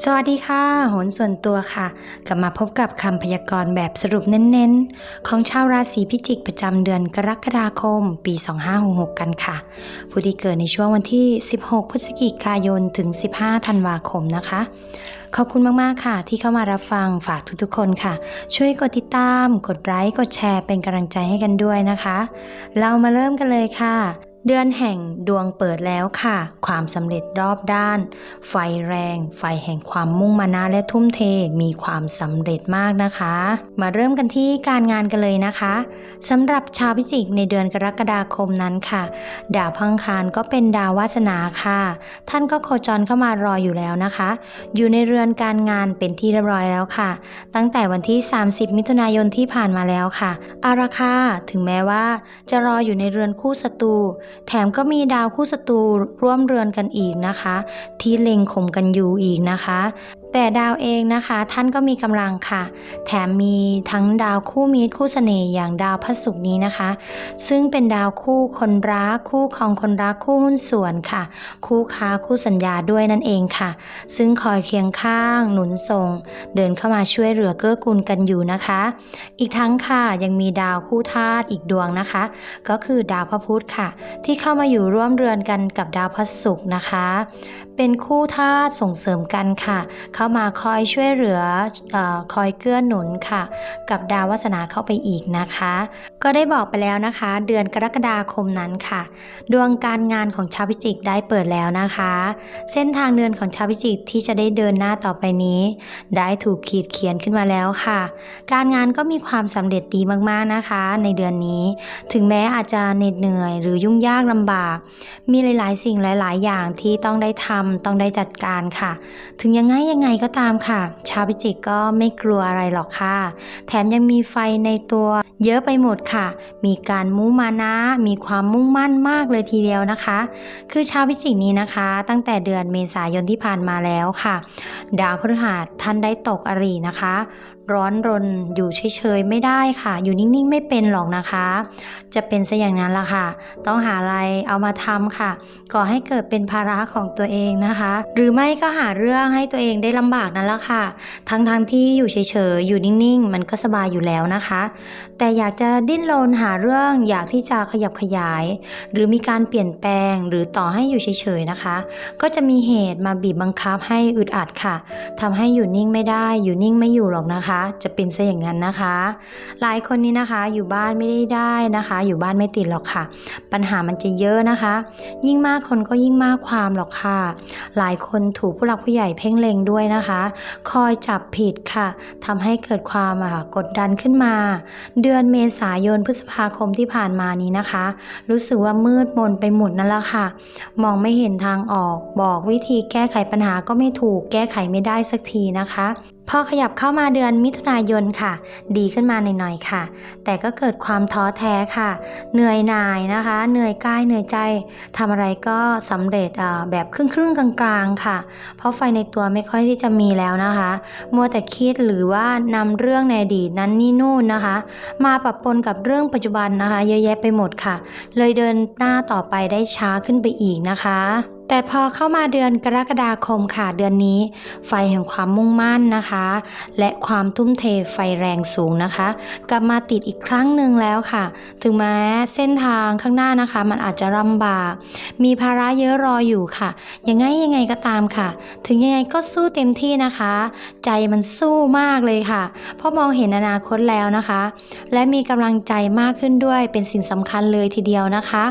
สวัสดีค่ะ โหนส่วนตัวค่ะ กลับมาพบกับคำพยากรณ์แบบสรุปเน้นๆ ของชาวราศีพิจิกประจำเดือนกรกฎาคม ปี 2566 กันค่ะ ผู้ที่เกิดในช่วงวันที่ 16 พฤศจิกายน ถึง 15 ธันวาคมนะคะ ขอบคุณมากๆค่ะ ที่เข้ามารับฟังฝากทุกๆคนค่ะ ช่วยกดติดตาม กดไลค์ กดแชร์เป็นกำลังใจให้กันด้วยนะคะ เรามาเริ่มกันเลยค่ะ เดือนแห่งดวงเปิดแล้วค่ะ ความสำเร็จรอบด้าน ไฟแรง ไฟแห่งความมุ่งมานะและทุ่มเทมีความสำเร็จมากนะคะ มาเริ่มกันที่การงานกันเลยนะคะสำหรับชาวพิจิกในเดือนกรกฎาคมนั้นค่ะ ดาวพังคารก็เป็นดาววาสนาค่ะ ท่านก็โคจรเข้ามารออยู่แล้วนะคะ อยู่ในเรือนการงานเป็นที่เรียบร้อยแล้วค่ะ ตั้งแต่วันที่ 30 มิถุนายนที่ผ่านมาแล้วค่ะอาราคาถึงแม้ว่า จะรออยู่ในเรือนคู่ศัตรูแถมก็มีดาวคู่ศัตรูร่วมเรือนกันอีกนะคะ ที่เล็งข่มกันอยู่อีกนะคะ แต่ดาวเองนะคะ ท่านก็มีกำลังค่ะ แถมมีทั้งดาวคู่มิตรคู่เสน่ห์อย่างดาวพระศุกร์นี้นะคะ ซึ่งเป็นดาวคู่คนรักคู่ของคนรักคู่หุ้นส่วนค่ะ คู่ค้าคู่สัญญาด้วยนั่นเองค่ะ ซึ่งคอยเคียงข้าง หนุนส่ง เดินเข้ามาช่วยเหลือเกื้อกูลกันอยู่นะคะ อีกทั้งค่ะยังมีดาวคู่ธาตุอีกดวงนะคะ ก็คือดาวพระพุธค่ะ ที่เข้ามาอยู่ร่วมเรือนกันกับดาวพระศุกร์นะคะ เป็นคู่ธาตุส่งเสริมกันค่ะเข้ามาคอยช่วยเหลืออคอยเกื้อหนุนค่ะ กับดาววาสนาเข้าไปอีกนะคะ ก็ได้บอกไปแล้วนะคะ เดือนกรกฎาคมนั้นค่ะ ดวงการงานของชาวพิจิกได้เปิดแล้วนะคะ เส้นทางเดินของชาวพิจิกที่จะได้เดินหน้าต่อไปนี้ ได้ถูกขีดเขียนขึ้นมาแล้วค่ะ การงานก็มีความสำเร็จดีมากๆนะคะ ในเดือนนี้ ถึงแม้อาจจะเหน็ดเหนื่อย หรือยุ่งยากลำบาก มีหลาย ๆ สิ่งหลาย ๆ อย่างที่ต้องได้ทำต้องได้จัดการค่ะ ถึงยังไงยังไงก็ตามค่ะ ชาวพิจิกก็ไม่กลัวอะไรหรอกค่ะ แถมยังมีไฟในตัวเยอะไปหมดค่ะ มีการมุมานะ มีความมุ่งมั่นมากเลยทีเดียวนะคะ คือชาวพิจิกนี้นะคะ ตั้งแต่เดือนเมษายนที่ผ่านมาแล้วค่ะ ดาวพฤหัสท่านได้ตกอรีนะคะร้อนรนอยู่เฉยๆไม่ได้ค่ะ อยู่นิ่งๆไม่เป็นหรอกนะคะ จะเป็นซะอย่างนั้นละค่ะ ต้องหาอะไรเอามาทำค่ะ ก่อให้เกิดเป็นภาระของตัวเองนะคะ หรือไม่ก็หาเรื่องให้ตัวเองได้ลำบากนั่นละค่ะ ทั้งๆทที่อยู่เฉยๆอยู่นิ่งๆ มันก็สบายอยู่แล้วนะคะ แต่อยากจะดิ้นรนหาเรื่องอยากที่จะขยับขยาย หรือมีการเปลี่ยนแปลงหรือต่อให้อยู่เฉยๆนะคะ ก็จะมีเหตุมาบีบบังคับให้อึดอัดค่ะทำให้อยู่นิ่งไม่ได้อยู่นิ่งไม่อยู่หรอกนะคะจะเป็นซะอย่างนั้นนะคะ หลายคนนี้นะคะอยู่บ้านไม่ได้ได้นะคะ อยู่บ้านไม่ติดหรอกค่ะ ปัญหามันจะเยอะนะคะ ยิ่งมากคนก็ยิ่งมากความหรอกค่ะ หลายคนถูกผู้หลักผู้ใหญ่เพ่งเล็งด้วยนะคะ คอยจับผิดค่ะทำให้เกิดความกดดันขึ้นมา เดือนเมษายนพฤษภาคมที่ผ่านมานี้นะคะ รู้สึกว่ามืดมนไปหมดนั่นแหละค่ะ มองไม่เห็นทางออก บอกวิธีแก้ไขปัญหาก็ไม่ถูกแก้ไขไม่ได้สักทีนะคะ พอขยับเข้ามาเดือนมิถุนายนค่ะ ดีขึ้นมาหน่อยๆค่ะ แต่ก็เกิดความท้อแท้ค่ะ เหนื่อยหน่ายนะคะ เหนื่อยกายเหนื่อยใจทำอะไรก็สำเร็จแบบครึ่งๆกลางๆค่ะ เพราะไฟในตัวไม่ค่อยที่จะมีแล้วนะคะ มัวแต่คิดหรือว่านำเรื่องในอดีตนั้นนี่นู่นนะคะ มาปะปนกับเรื่องปัจจุบันนะคะ เยอะแยะไปหมดค่ะ เลยเดินหน้าต่อไปได้ช้าขึ้นไปอีกนะคะ แต่พอเข้ามาเดือนกรกฎาคมค่ะเดือนนี้ ไฟแห่งความมุ่งมั่นนะคะ และความทุ่มเทไฟแรงสูงนะคะ กลับมาติดอีกครั้งหนึ่งแล้วค่ะ ถึงแม้เส้นทางข้างหน้านะคะ มันอาจจะลำบาก มีภาระเยอะรออยู่ค่ะ ยังไงยังไงก็ตามค่ะ ถึงยังไงก็สู้เต็มที่นะคะ ใจมันสู้มากเลยค่ะเพราะมองเห็นอนาคตแล้วนะคะ และมีกำลังใจมากขึ้นด้วยเป็นสิ่งสำคัญเลยทีเดียวนะคะ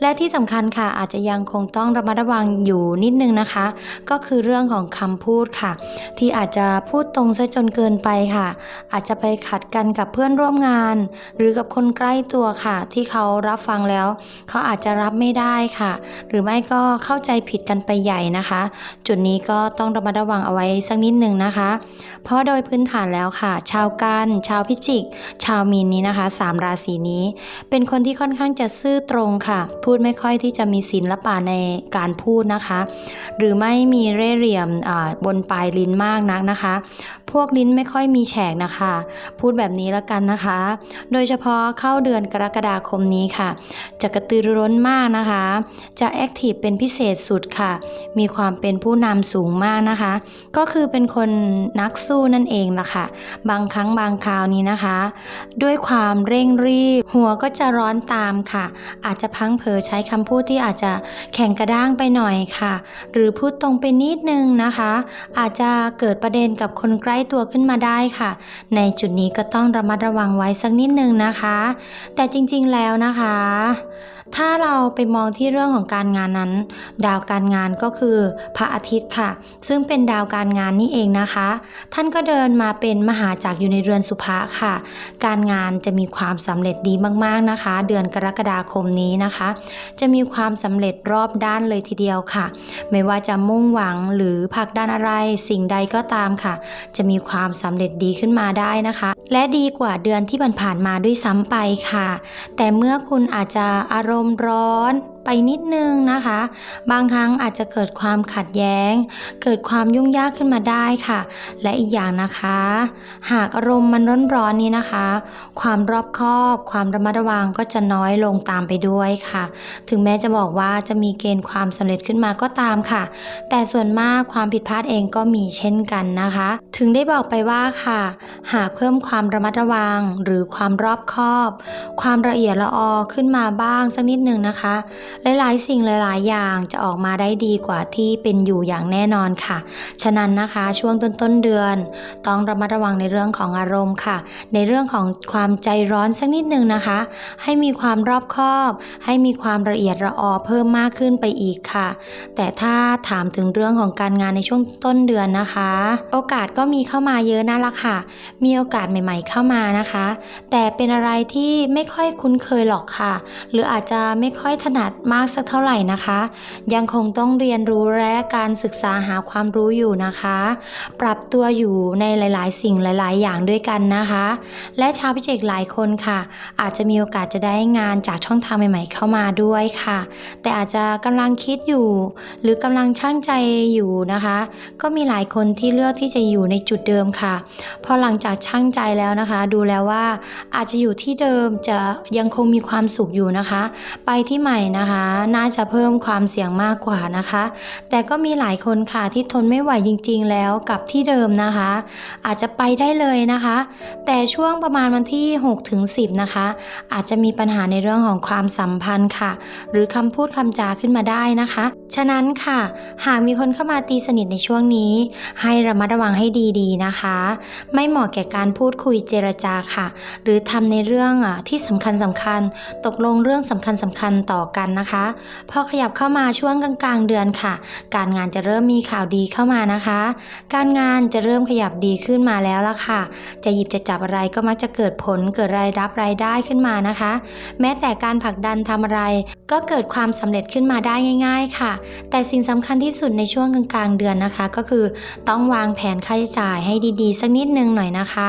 และที่สำคัญค่ะอาจจะยังคงต้องระมัดระวังอยู่นิดนึงนะคะ ก็คือเรื่องของคำพูดค่ะ ที่อาจจะพูดตรงซะจนเกินไปค่ะ อาจจะไปขัดกันกับเพื่อนร่วมงาน หรือกับคนใกล้ตัวค่ะ ที่เขารับฟังแล้ว เขาอาจจะรับไม่ได้ค่ะ หรือไม่ก็เข้าใจผิดกันไปใหญ่นะคะ จุดนี้ก็ต้องระมัดระวังเอาไว้สักนิดนึงนะคะ เพราะโดยพื้นฐานแล้วค่ะ ชาวกันชาวพิจิก ชาวมีนนี้นะคะสามราศีนี้ เป็นคนที่ค่อนข้างจะซื่อตรงค่ะ พูดไม่ค่อยที่จะมีศีลปะในการพูดนะคะ หรือไม่มีเร่เหลี่ยมบนปลายลิ้นมากนักนะคะ พวกลิ้นไม่ค่อยมีแฉกนะคะ พูดแบบนี้แล้วกันนะคะ โดยเฉพาะเข้าเดือนกรกฎาคมนี้ค่ะ จะกระตือรือร้นมากนะคะ จะแอคทีฟเป็นพิเศษสุดค่ะ มีความเป็นผู้นำสูงมากนะคะ ก็คือเป็นคนนักสู้นั่นเองล่ะค่ะ บางครั้งบางคราวนี้นะคะ ด้วยความเร่งรีบ หัวก็จะร้อนตามค่ะ อาจจะพังเผลอใช้คำพูดที่อาจจะแข็งกระด้างไปหน่อยค่ะ หรือพูดตรงไปนิดนึงนะคะ อาจจะเกิดประเด็นกับคนใกล้ตัวขึ้นมาได้ค่ะ ในจุดนี้ก็ต้องระมัดระวังไว้สักนิดนึงนะคะ แต่จริงๆแล้วนะคะ ถ้าเราไปมองที่เรื่องของการงานนั้น ดาวการงานก็คือพระอาทิตย์ค่ะ ซึ่งเป็นดาวการงานนี่เองนะคะ ท่านก็เดินมาเป็นมหาจักรอยู่ในเรือนสุภะค่ะ การงานจะมีความสำเร็จดีมากๆนะคะ เดือนกรกฎาคมนี้นะคะ จะมีความสำเร็จรอบด้านเลยทีเดียวค่ะ ไม่ว่าจะมุ่งหวังหรือผลักดันอะไรสิ่งใดก็ตามค่ะ จะมีความสำเร็จดีขึ้นมาได้นะคะ และดีกว่าเดือนที่ผ่านๆมาด้วยซ้ำไปค่ะ แต่เมื่อคุณอาจจะอารมณ์ร้อนไปนิดนึงนะคะ บางครั้งอาจจะเกิดความขัดแย้ง เกิดความยุ่งยากขึ้นมาได้ค่ะ และอีกอย่างนะคะ หากอารมณ์มันร้อนๆนี้นะคะ ความรอบคอบ ความระมัดระวังก็จะน้อยลงตามไปด้วยค่ะ ถึงแม้จะบอกว่าจะมีเกณฑ์ความสำเร็จขึ้นมาก็ตามค่ะ แต่ส่วนมากความผิดพลาดเองก็มีเช่นกันนะคะ ถึงได้บอกไปว่าค่ะ หากเพิ่มความระมัดระวัง หรือความรอบคอบ ความละเอียดละออขึ้นมาบ้างสักนิดหนึ่งนะคะ หลายๆ สิ่งหลาย ๆ อย่างจะออกมาได้ดีกว่าที่เป็นอยู่อย่างแน่นอนค่ะ ฉะนั้นนะคะช่วงต้นต้นเดือน ต้องระมัดระวังในเรื่องของอารมณ์ค่ะ ในเรื่องของความใจร้อนสักนิดหนึ่งนะคะ ให้มีความรอบคอบ ให้มีความละเอียดละออเพิ่มมากขึ้นไปอีกค่ะ แต่ถ้าถามถึงเรื่องของการงานในช่วงต้นเดือนนะคะ โอกาสก็มีเข้ามาเยอะนั่นละค่ะ มีโอกาสใหม่ๆเข้ามานะคะ แต่เป็นอะไรที่ไม่ค่อยคุ้นเคยหรอกค่ะ หรืออาจจะไม่ค่อยถนัดมากสักเท่าไหร่นะคะ ยังคงต้องเรียนรู้และการศึกษาหาความรู้อยู่นะคะ ปรับตัวอยู่ในหลายๆ สิ่งหลาย ๆ อย่างด้วยกันนะคะ และชาวพิจิกหลายคนค่ะ อาจจะมีโอกาสจะได้งานจากช่องทางใหม่ ๆ เข้ามาด้วยค่ะ แต่อาจจะกำลังคิดอยู่ หรือกำลังช่างใจอยู่นะคะ ก็มีหลายคนที่เลือกที่จะอยู่ในจุดเดิมค่ะ พอหลังจากช่างใจแล้วนะคะ ดูแล้วว่าอาจจะอยู่ที่เดิมจะยังคงมีความสุขอยู่นะคะ ไปที่ใหม่นะคะ น่าจะเพิ่มความเสี่ยงมากกว่านะคะ แต่ก็มีหลายคนค่ะที่ทนไม่ไหวจริง ๆ แล้วกับที่เดิมนะคะ อาจจะไปได้เลยนะคะ แต่ช่วงประมาณวันที่6ถึง10นะคะ อาจจะมีปัญหาในเรื่องของความสัมพันธ์ค่ะ หรือคำพูดคำจาขึ้นมาได้นะคะ ฉะนั้นค่ะ หากมีคนเข้ามาตีสนิทในช่วงนี้ ให้ระมัดระวังให้ดีๆนะคะ ไม่เหมาะแก่การพูดคุยุยเจรจาค่ะ หรือทำในเรื่องอะที่สำคัญสำคัญ ตกลงเรื่องสำคัญสำคัญต่อกันนะคะ พอขยับเข้ามาช่วงกลางๆเดือนค่ะ การงานจะเริ่มมีข่าวดีเข้ามานะคะ การงานจะเริ่มขยับดีขึ้นมาแล้วละค่ะ จะหยิบจะจับอะไรก็มักจะเกิดผลเกิดรายรับรายได้ขึ้นมานะคะ แม้แต่การผลักดันทำอะไร ก็เกิดความสำเร็จขึ้นมาได้ง่าย ๆ ค่ะ แต่สิ่งสำคัญที่สุดในช่วงกลางๆเดือนนะคะ ก็คือต้องวางแผนค่าใช้จ่ายให้ดีๆ สักนิดนึงหน่อยนะคะ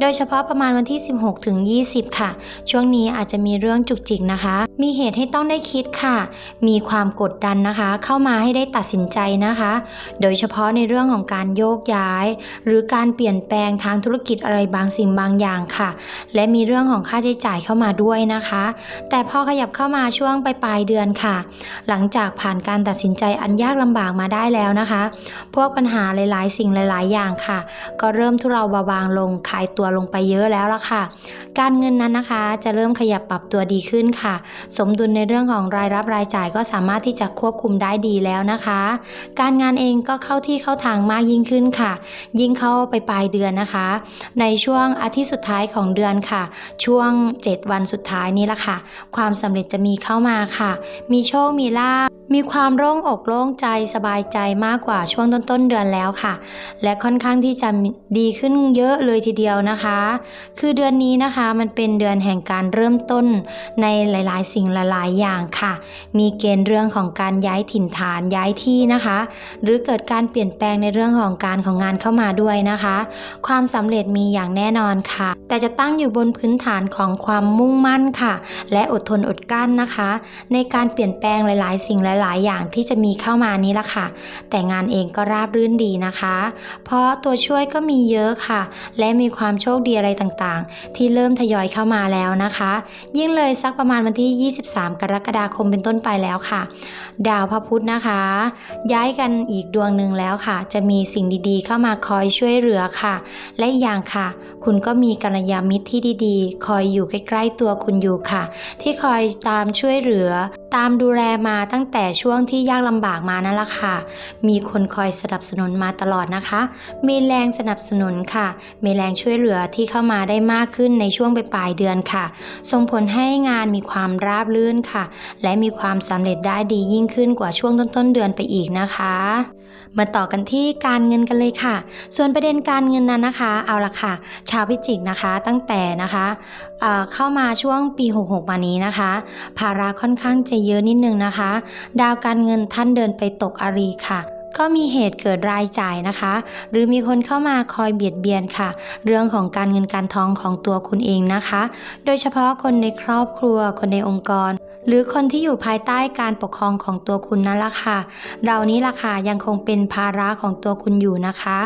โดยเฉพาะประมาณวันที่ 16ถึง20 ค่ะ ช่วงนี้อาจจะมีเรื่องจุกจิกนะคะ มีเหตุให้ต้องได้คิดค่ะ มีความกดดันนะคะ เข้ามาให้ได้ตัดสินใจนะคะ โดยเฉพาะในเรื่องของการโยกย้าย หรือการเปลี่ยนแปลงทางธุรกิจอะไรบางสิ่งบางอย่างค่ะ และมีเรื่องของค่าใช้จ่ายเข้ามาด้วยนะคะ แต่พอขยับเข้ามาช่วงปลายปลายเดือนค่ะ หลังจากผ่านการตัดสินใจอันยากลำบากมาได้แล้วนะคะ พวกปัญหาหลายๆ สิ่งหลาย ๆ อย่างค่ะ ก็เริ่มทุเราเบาบางลงคลายตัวลงไปเยอะแล้วละค่ะ การเงินนั้นนะคะจะเริ่มขยับปรับตัวดีขึ้นค่ะ สมดุลในเรื่องของรายรับรายจ่ายก็สามารถที่จะควบคุมได้ดีแล้วนะคะ การงานเองก็เข้าที่เข้าทางมากยิ่งขึ้นค่ะ ยิ่งเข้าไปปลายเดือนนะคะ ในช่วงอาทิตย์สุดท้ายของเดือนค่ะ ช่วง 7 วันสุดท้ายนี้ละค่ะ ความสำเร็จจะมีเข้ามาค่ะ มีโชค มีลาบ มีความโล่งอกโล่งใจสบายใจมากกว่าช่วงต้นๆเดือนแล้วค่ะ และค่อนข้างที่จะดีขึ้นเยอะเลยทีเดียวนะคะ คือเดือนนี้นะคะมันเป็นเดือนแห่งการเริ่มต้นในหลายๆ สิ่งหลายๆ อย่างค่ะ มีเกณฑ์เรื่องของการย้ายถิ่นฐานย้ายที่นะคะ หรือเกิดการเปลี่ยนแปลงในเรื่องของการของงานเข้ามาด้วยนะคะ ความสำเร็จมีอย่างแน่นอนค่ะ แต่จะตั้งอยู่บนพื้นฐานของความมุ่งมั่นค่ะ และอดทนอดกลั้นนะคะ ในการเปลี่ยนแปลงหลาย ๆ สิ่งหลายๆ อย่างที่จะมีเข้ามานี้ละค่ะ แต่งานเองก็ราบรื่นดีนะคะ เพราะตัวช่วยก็มีเยอะค่ะ และมีความโชคดีอะไรต่างๆ ที่เริ่มทยอยเข้ามาแล้วนะคะ ยิ่งเลยสักประมาณวันที่ 23 กรกฎาคมเป็นต้นไปแล้วค่ะ ดาวพระพุธนะคะ ย้ายกันอีกดวงหนึ่งแล้วค่ะ จะมีสิ่งดีๆ เข้ามาคอยช่วยเหลือค่ะ และอย่างค่ะ คุณก็มีกัลยาณมิตรที่ดีๆ คอยอยู่ใกล้ๆตัวคุณอยู่ค่ะ ที่คอยตามช่วยเหลือ ตามดูแลมาตั้งแต่ช่วงที่ยากลำบากมานั่นแหละค่ะ มีคนคอยสนับสนุนมาตลอดนะคะ มีแรงสนับสนุนค่ะ มีแรงช่วยเหลือที่เข้ามาได้มากขึ้นในช่วงปลายเดือนค่ะ ส่งผลให้งานมีความราบรื่นค่ะ และมีความสำเร็จได้ดียิ่งขึ้นกว่าช่วงต้นๆเดือนไปอีกนะคะ มาต่อกันที่การเงินกันเลยค่ะ ส่วนประเด็นการเงินนั้นนะคะ เอาละค่ะ ชาวพิจิกนะคะตั้งแต่นะคะเเข้ามาช่วงปี 66 มานี้นะคะ ภาระค่อนข้างจะเยอะนิดนึงนะคะ ดาวการเงินท่านเดินไปตกอารีค่ะก็มีเหตุเกิดรายจ่ายนะคะ หรือมีคนเข้ามาคอยเบียดเบียนค่ะ เรื่องของการเงินการทองของตัวคุณเองนะคะ โดยเฉพาะคนในครอบครัว คนในองค์กรหรือคนที่อยู่ภายใต้การปกครองของตัวคุณนั่นละค่ะเรานี้ล่ะค่ะยังคงเป็นภาระของตัวคุณอยู่นะคะ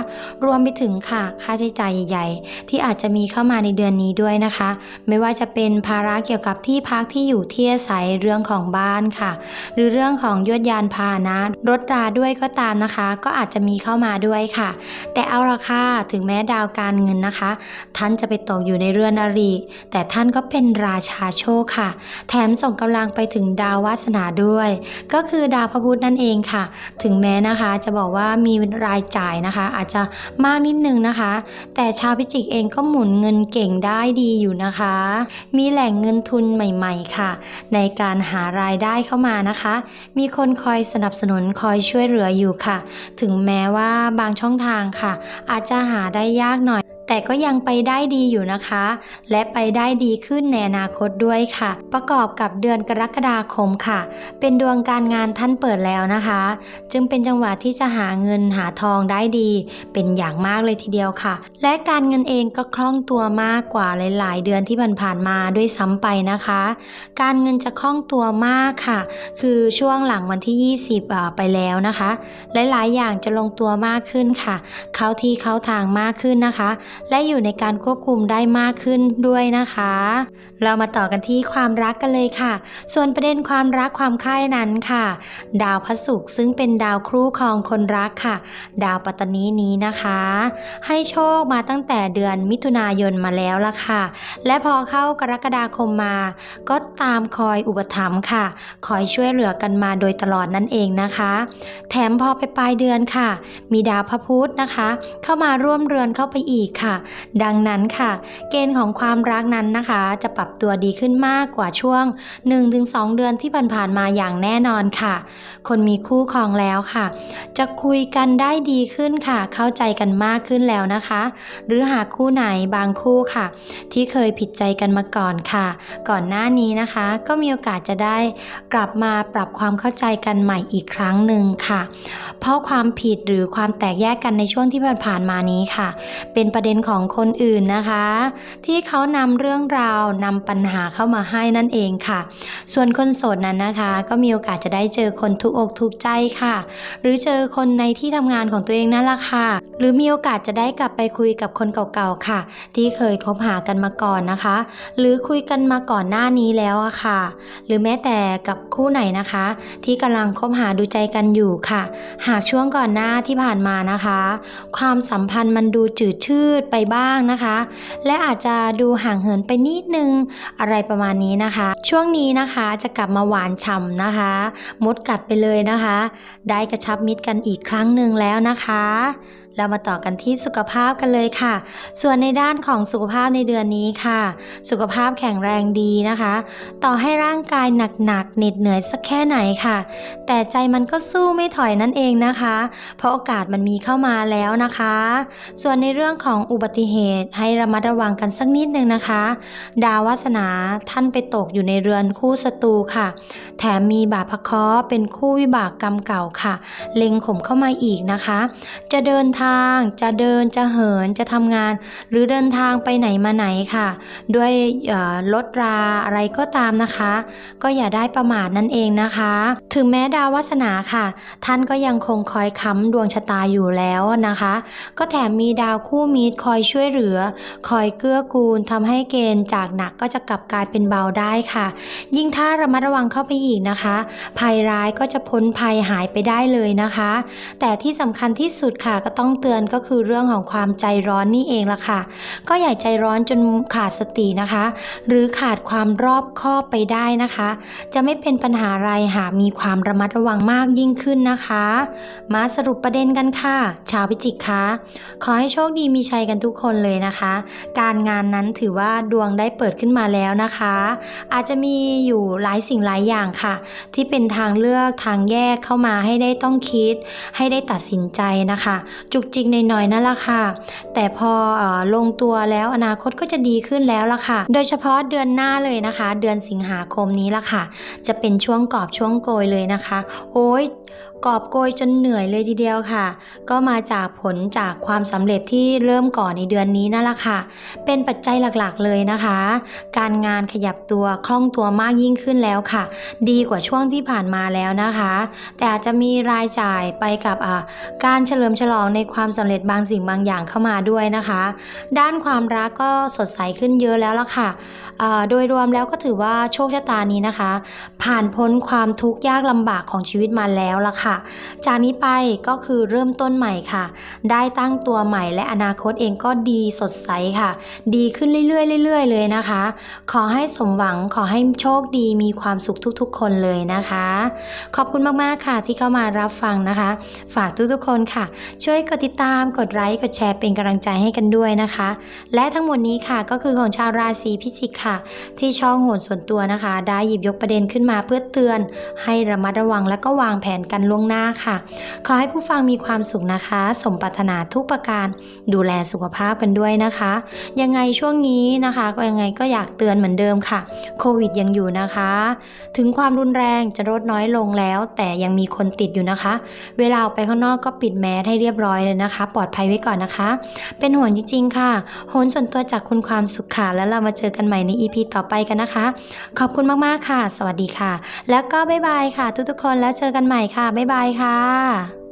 รวมไปถึงค่ะค่าใช้จ่ายใหญ่ ๆ ที่อาจจะมีเข้ามาในเดือนนี้ด้วยนะคะ ไม่ว่าจะเป็นภาระเกี่ยวกับที่พักที่อยู่ที่อาศัยเรื่องของบ้านค่ะ หรือเรื่องของยวดยานพาหนะ รถราด้วยก็ตามนะคะ ก็อาจจะมีเข้ามาด้วยค่ะ แต่เอาละค่ะถึงแม้ดาวการเงินนะคะ ท่านจะไปตกอยู่ในเรือนอริแต่ท่านก็เป็นราชาโชคค่ะ แถมส่งกำลังไปถึงดาววาสนาด้วย ก็คือดาวพระพุธนั่นเองค่ะ ถึงแม้นะคะจะบอกว่ามีรายจ่ายนะคะ อาจจะมากนิดนึงนะคะ แต่ชาวพิจิกเองก็หมุนเงินเก่งได้ดีอยู่นะคะ มีแหล่งเงินทุนใหม่ๆค่ะ ในการหารายได้เข้ามานะคะ มีคนคอยสนับสนุนคอยช่วยเหลืออยู่ค่ะ ถึงแม้ว่าบางช่องทางค่ะ อาจจะหาได้ยากหน่อย แต่ก็ยังไปได้ดีอยู่นะคะ และไปได้ดีขึ้นในอนาคตด้วยค่ะ ประกอบกับเดือนกรกฎาคมค่ะ เป็นดวงการงานท่านเปิดแล้วนะคะ จึงเป็นจังหวะที่จะหาเงินหาทองได้ดี เป็นอย่างมากเลยทีเดียวค่ะ และการเงินเองก็คล่องตัวมากกว่าหลาย ๆ เดือนที่ผ่านๆมาด้วยซ้ำไปนะคะ การเงินจะคล่องตัวมากค่ะ คือช่วงหลังวันที่ 20่าไปแล้วนะคะ หลาย ๆ อย่างจะลงตัวมากขึ้นค่ะ เข้าที่เข้าทางมากขึ้นนะคะและอยู่ในการควบคุมได้มากขึ้นด้วยนะคะ เรามาต่อกันที่ความรักกันเลยค่ะ ส่วนประเด็นความรักความใคร่นั้นค่ะ ดาวพระศุกร์ซึ่งเป็นดาวครู่ครองคนรักค่ะ ดาวปัตตานีนี้นะคะ ให้โชคมาตั้งแต่เดือนมิถุนายนมาแล้วละค่ะ และพอเข้ากรกฎาคมมา ก็ตามคอยอุปถัมภ์ค่ะ คอยช่วยเหลือกันมาโดยตลอดนั่นเองนะคะ แถมพอไปปลายเดือนค่ะ มีดาวพระพุธนะคะ เข้ามาร่วมเรือนเข้าไปอีกค่ะดังนั้นค่ะ เกณฑ์ของความรักนั้นนะคะ จะปรับตัวดีขึ้นมากกว่าช่วง 1-2 เดือนที่ผ่านๆมาอย่างแน่นอนค่ะ คนมีคู่ครองแล้วค่ะ จะคุยกันได้ดีขึ้นค่ะ เข้าใจกันมากขึ้นแล้วนะคะ หรือหากคู่ไหนบางคู่ค่ะ ที่เคยผิดใจกันมาก่อนค่ะ ก่อนหน้านี้นะคะ ก็มีโอกาสจะได้กลับมาปรับความเข้าใจกันใหม่อีกครั้งหนึ่งค่ะ เพราะความผิดหรือความแตกแยกกันในช่วงที่ผ่านๆมานี้ค่ะ เป็นประเด็นของคนอื่นนะคะ ที่เขานำเรื่องราวนำปัญหาเข้ามาให้นั่นเองค่ะ ส่วนคนโสดนั้นนะคะ ก็มีโอกาสจะได้เจอคนทุกอกทุกใจค่ะ หรือเจอคนในที่ทำงานของตัวเองนั่นแหละค่ะ หรือมีโอกาสจะได้กลับไปคุยกับคนเก่าๆค่ะ ที่เคยคบหากันมาก่อนนะคะ หรือคุยกันมาก่อนหน้านี้แล้วอะค่ะ หรือแม้แต่กับคู่ไหนนะคะ ที่กำลังคบหาดูใจกันอยู่ค่ะ หากช่วงก่อนหน้าที่ผ่านมานะคะ ความสัมพันธ์มันดูจืดชืดไปบ้างนะคะ และอาจจะดูห่างเหินไปนิดนึงอะไรประมาณนี้นะคะ ช่วงนี้นะคะจะกลับมาหวานฉ่ำนะคะ มดกัดไปเลยนะคะ ได้กระชับมิตรกันอีกครั้งหนึ่งแล้วนะคะ เรามาต่อกันที่สุขภาพกันเลยค่ะ ส่วนในด้านของสุขภาพในเดือนนี้ค่ะ สุขภาพแข็งแรงดีนะคะ ต่อให้ร่างกายหนักๆเหน็ดเหนื่อยสักแค่ไหนค่ะ แต่ใจมันก็สู้ไม่ถอยนั่นเองนะคะ เพราะโอกาสมันมีเข้ามาแล้วนะคะ ส่วนในเรื่องของอุบัติเหตุให้ระมัดระวังกันสักนิดนึงนะคะ ดาววาสนาท่านไปตกอยู่ในเรือนคู่ศัตรูค่ะ แถมมีบาปพะเคราะเป็นคู่วิบากกรรมเก่าค่ะ เล็งข่มเข้ามาอีกนะคะ จะเดินทางจะเดินจะเหินจะทำงาน หรือเดินทางไปไหนมาไหนค่ะ ด้วยรถราอะไรก็ตามนะคะ ก็อย่าได้ประมาทนั่นเองนะคะ ถึงแม้ดาววาสนาค่ะ ท่านก็ยังคงคอยค้ำดวงชะตาอยู่แล้วนะคะ ก็แถมมีดาวคู่มิตรคอยช่วยเหลือ คอยเกื้อกูลทำให้เกณฑ์จากหนักก็จะกลับกลายเป็นเบาได้ค่ะ ยิ่งถ้าระมัดระวังเข้าไปอีกนะคะ ภัยร้ายก็จะพ้นภัยหายไปได้เลยนะคะ แต่ที่สำคัญที่สุดค่ะก็ต้องเตือนก็คือเรื่องของความใจร้อนนี่เองละค่ะ ก็อย่าใจร้อนจนขาดสตินะคะ หรือขาดความรอบคอบไปได้นะคะ จะไม่เป็นปัญหาอะไรหากมีความระมัดระวังมากยิ่งขึ้นนะคะ มาสรุปประเด็นกันค่ะ ชาวพิจิกคะขอให้โชคดีมีชัยกันทุกคนเลยนะคะ การงานนั้นถือว่าดวงได้เปิดขึ้นมาแล้วนะคะ อาจจะมีอยู่หลายสิ่งหลายอย่างค่ะ ที่เป็นทางเลือกทางแยกเข้ามาให้ได้ต้องคิด ให้ได้ตัดสินใจนะคะจุกจิกหน่อยๆนั่นแหละค่ะ แต่พออลงตัวแล้วอนาคตก็จะดีขึ้นแล้วล่ะค่ะ โดยเฉพาะเดือนหน้าเลยนะคะ เดือนสิงหาคมนี้ล่ะค่ะ จะเป็นช่วงกอบช่วงโกยเลยนะคะ โอ้ยกอบโกยจนเหนื่อยเลยทีเดียวค่ะ ก็มาจากผลจากความสำเร็จที่เริ่มก่อนในเดือนนี้นั่นแหละค่ะ เป็นปัจจัยหลักๆเลยนะคะ การงานขยับตัวคล่องตัวมากยิ่งขึ้นแล้วค่ะ ดีกว่าช่วงที่ผ่านมาแล้วนะคะ แต่อาจจะมีรายจ่ายไปกับการเฉลิมฉลองในความสำเร็จบางสิ่งบางอย่างเข้ามาด้วยนะคะ ด้านความรักก็สดใสขึ้นเยอะแล้วล่ะค่ะโดยรวมแล้วก็ถือว่าโชคชะตานี้นะคะ ผ่านพ้นความทุกข์ยากลำบากของชีวิตมาแล้วล่ะค่ะ จากนี้ไปก็คือเริ่มต้นใหม่ค่ะ ได้ตั้งตัวใหม่และอนาคตเองก็ดีสดใสค่ะ ดีขึ้นเรื่อยๆเรื่อยๆ เลยนะคะ ขอให้สมหวังขอให้โชคดีมีความสุขทุกๆ คนเลยนะคะ ขอบคุณมากๆค่ะที่เข้ามารับฟังนะคะ ฝากทุกๆคนค่ะ ช่วยกดติดตามกดไลค์กดแชร์เป็นกำลังใจให้กันด้วยนะคะ และทั้งหมดนี้ค่ะก็คือของชาวราศีพิจิกค่ะค่ะ ที่ช่องโหนส่วนตัวนะคะ ได้หยิบยกประเด็นขึ้นมาเพื่อเตือน ให้ระมัดระวังและก็วางแผนกันล่วงหน้าค่ะ ขอให้ผู้ฟังมีความสุขนะคะ สมปรารถนาทุกประการ ดูแลสุขภาพกันด้วยนะคะ ยังไงช่วงนี้นะคะ ก็ยังไงก็อยากเตือนเหมือนเดิมค่ะ โควิดยังอยู่นะคะ ถึงความรุนแรงจะลดน้อยลงแล้ว แต่ยังมีคนติดอยู่นะคะ เวลาออกไปข้างนอกก็ปิดแมสให้เรียบร้อยเลยนะคะ ปลอดภัยไว้ก่อนนะคะ เป็นห่วงจริงๆค่ะโหนส่วนตัวจากคุณความสุขค่ะแล้วเรามาเจอกันใหม่ใน EP ต่อไปกันนะคะ ขอบคุณมากๆค่ะ สวัสดีค่ะ แล้วก็บ๊ายบายค่ะ ทุกๆคนแล้วเจอกันใหม่ค่ะบ๊ายบายค่ะ